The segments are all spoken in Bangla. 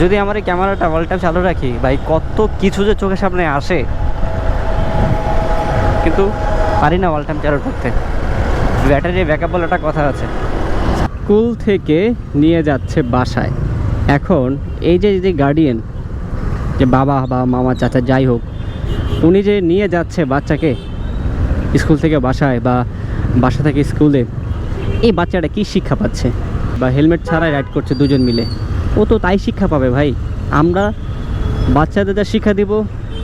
যদি আমার এই ক্যামেরাটা অল টাইম চালু রাখি, ভাই, কত কিছু যে চোখের সামনে আসে। কিন্তু পারি না অল টাইম চালু করতে। ব্যাটারি ব্যাকআপ বলে একটা কথা আছে। স্কুল থেকে নিয়ে যাচ্ছে বাসায়। এখন এই যে যে গার্ডিয়ান যে বাবা বা মামা চাচা যাই হোক, উনি যে নিয়ে যাচ্ছে বাচ্চাকে স্কুল থেকে বাসায় বা বাসা থেকে স্কুলে, এই বাচ্চাটা কি শিক্ষা পাচ্ছে? বা হেলমেট ছাড়াই রাইড করছে দুজন মিলে। ও তো তাই শিক্ষা পাবে ভাই। আমরা বাচ্চাদের যা শিক্ষা দিব,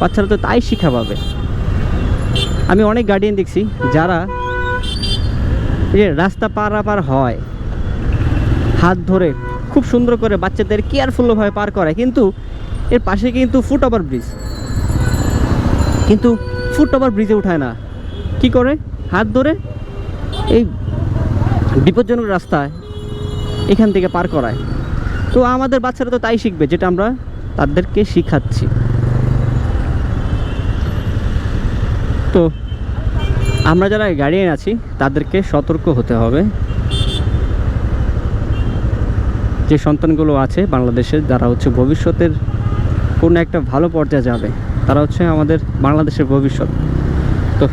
বাচ্চারা তো তাই শিক্ষা পাবে। আমি অনেক গার্ডিয়ান দেখছি যারা যে রাস্তা পারাপার হয়, হাত ধরে খুব সুন্দর করে বাচ্চাদের কেয়ারফুলভাবে পার করে, কিন্তু এর পাশে কিন্তু ফুট ওভার ব্রিজ কিন্তু ফুট ওভার ব্রিজে উঠায় না। কি করে? হাত ধরে এই বিপজ্জনক রাস্তায় এখান থেকে পার করায়। তো আমাদের বাচ্চারা তো তাই শিখবে, যেটা আমরা তাদেরকে শিখাচ্ছি। তো আমরা যারা গার্ডিয়ান আছি, তাদেরকে সতর্ক হতে হবে। যে সন্তানগুলো আছে বাংলাদেশের যারা হচ্ছে ভবিষ্যতের কোনো একটা ভালো পর্যায়ে যাবে। তারা হচ্ছে আমাদের বাংলাদেশের ভবিষ্যৎ। তো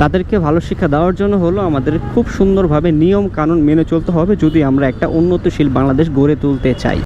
তাদেরকে ভালো শিক্ষা দেওয়ার জন্য হলো আমাদের খুব সুন্দরভাবে নিয়ম কানুন মেনে চলতে হবে, যদি আমরা একটা উন্নতশীল বাংলাদেশ গড়ে তুলতে চাই।